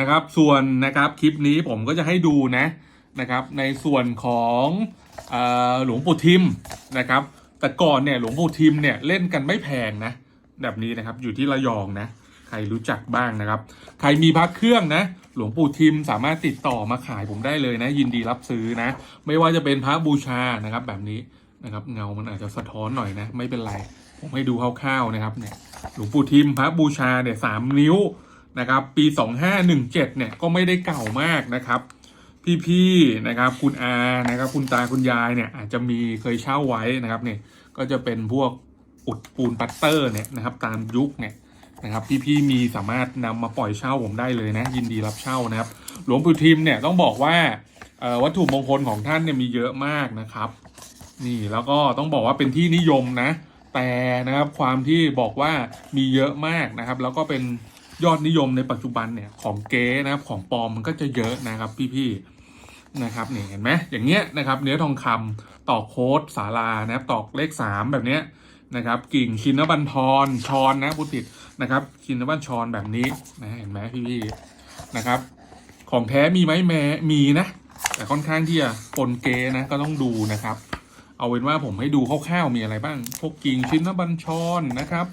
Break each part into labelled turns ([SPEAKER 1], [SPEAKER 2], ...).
[SPEAKER 1] นะครับ ส่วนนะครับคลิปนี้ผมก็จะให้ดูนะนะครับ ในส่วนของอหลวงปู่ทิมนะครับ แต่ก่อนเนี่ยหลวงปู่ทิมเนี่ยเล่นกันไม่แพงนะ แบบนี้นะครับอยู่ที่ระยองนะ ใครรู้จักบ้างนะครับ ใครมีพระเครื่องนะ หลวงปู่ทิมสามารถติดต่อมาขายผมได้เลยนะ ยินดีรับซื้อนะ ไม่ว่าจะเป็นพระบูชานะครับ แบบนี้นะครับเงามันอาจจะสะท้อนหน่อยนะ ไม่เป็นไร ผมให้ดูคร่าวๆนะครับเนี่ยหลวงปู่ทิมพระบูชาเนี่ยสามนิ้ว นะครับ ปี 2517 เนี่ยก็ไม่ได้เก่ามากนะครับ พี่ๆนะครับคุณอานะครับคุณตาคุณยายเนี่ยอาจจะมีเคยเช่าไว้นะครับเนี่ยก็จะเป็นพวกอุดปูนปัตเตอร์เนี่ยนะครับตามยุคเนี่ยนะครับพี่ๆมีสามารถนำมาปล่อยเช่าผมได้เลยนะ ยินดีรับเช่านะครับ หลวงปู่ทิมเนี่ยต้องบอกว่าวัตถุมงคลของท่านเนี่ยมีเยอะมากนะครับ นี่แล้วก็ต้องบอกว่าเป็นที่นิยมนะ แต่นะครับความที่บอกว่ามีเยอะมากนะครับ แล้วก็เป็น ยอดนิยมในปัจจุบันเนี่ยของเก๊นะครับของปลอมมันก็จะเยอะนะครับพี่ๆนะครับนี่เห็นไหมอย่างเงี้ยนะครับเนื้อทองคำตอกโค้ดสารานะครับตอกเลขสามแบบเนี้ยนะครับกิ่งชินบัญทรชอนนะผู้ติดนะครับชินบัญชรแบบนี้นะเห็นไหมพี่ๆนะครับ ของแท้มีไหมแม้มีนะ แต่ค่อนข้างที่จะปนเกนะก็ต้องดูนะครับ เอาเป็นว่าผมให้ดูคร่าวๆมีอะไรบ้าง พวกกิ่งชินนบัญชรนะครับ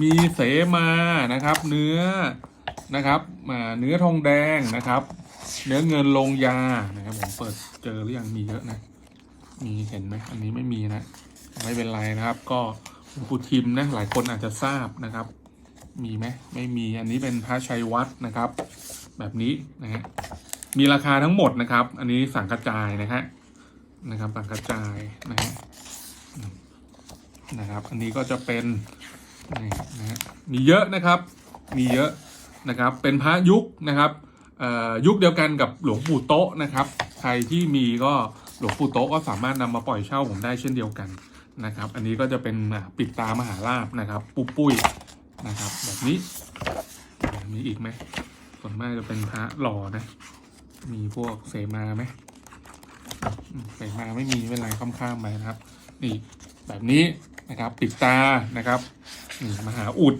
[SPEAKER 1] มีเสมานะครับ เนื้อนะครับมาเนื้อทองแดงนะครับ เนื้อเงินลงยานะครับผมเปิดเจอหรือยังมีเยอะนะมีเห็นไหมอันนี้ไม่มีนะไม่เป็นไรนะครับ ก็หลวงปู่ทิมนะหลายคนอาจจะทราบนะครับ มีไหมไม่มีอันนี้เป็นพระชัยวัดนะครับ แบบนี้นะฮะมีราคาทั้งหมดนะครับ อันนี้สั่งกระจายนะฮะนะครับต่งกระจายนะฮะนะครับ อันนี้ก็จะเป็น นี่นะฮะมีเยอะนะครับ มีเยอะนะครับ เป็นพระยุคนะครับยุคเดียวกันกับหลวงปู่โต๊ะนะครับ ใครที่มีก็หลวงปู่โต๊ะก็สามารถนำมาปล่อยเช่าผมได้เช่นเดียวกันนะครับ อันนี้ก็จะเป็นปิดตามหาลาบนะครับ ปุปุ้ยนะครับ แบบนี้มีอีกไหมส่วนมากจะเป็นพระหล่อนะ มีพวกเสมาไหมอืมใส่มาไม่มีไม่เป็นไรข้ามๆไปนะครับ นี่แบบนี้นะครับ ปิดตานะครับ มหาอุด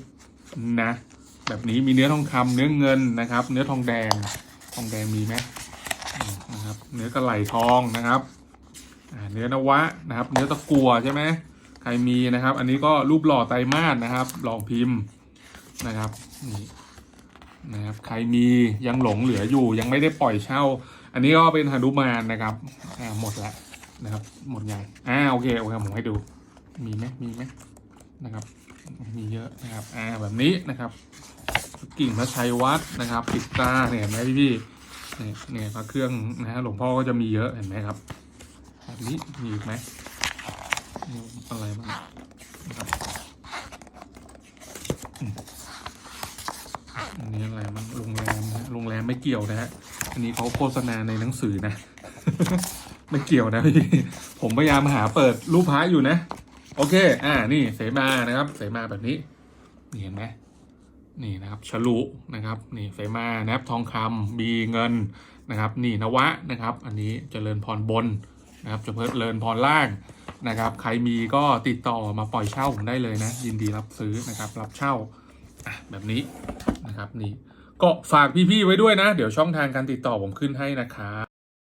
[SPEAKER 1] นะ แบบนี้มีเนื้อทองคำเนื้อเงินนะครับ เนื้อทองแดง ทองแดงมีไหมนะครับ เนื้อกระไหลทองนะครับเนื้อนวะนะครับ เนื้อตะกัวใช่ไหมใครมีนะครับ อันนี้ก็รูปหล่อไตรมาสนะครับ ลองพิมพ์นะครับนี่นะครับ ใครมียังหลงเหลืออยู่ ยังไม่ได้ปล่อยเช่า อันนี้ก็เป็นหนุมานนะครับอ่าหมดแล้วนะครับ หมดยังอ่าโอเคโอเคผมให้ดู มีไหมมีไหมนะครับ มีเยอะนะครับอ่าแบบนี้นะครับ กิ่งพระชัยวัดนะครับปิดตาเนี่ยเห็นไหมพี่พี่เนี่ยเนี่ยพระเครื่องนะฮะหลวงพ่อก็จะมีเยอะเห็นไหมครับแบบนี้มีอีกไหมอะไรบ้างนะครับอันนี้อะไรบ้างโรงแรมนะโรงแรมไม่เกี่ยวนะฮะอันนี้เขาโฆษณาในหนังสือนะ ไม่เกี่ยวนะพี่ผมพยายามหาเปิดรูปพระอยู่นะ โอเค อ่า นี่เสมานะครับ เสมาแบบนี้ นี่เห็นไหมนี่นะครับ ฉลุนะครับ นี่เสมานะครับทองคำมีเงินนะครับ นี่นวะนะครับ อันนี้เจริญพรบนนะครับจะเพิ่เริญพรล่างนะครับ ใครมีก็ติดต่อมาปล่อยเช่าผมได้เลยนะ ยินดีรับซื้อนะครับ รับเช่าแบบนี้นะครับ นี่ก็ฝากพี่ๆไว้ด้วยนะ เดี๋ยวช่องทางการติดต่อผมขึ้นให้นะครับ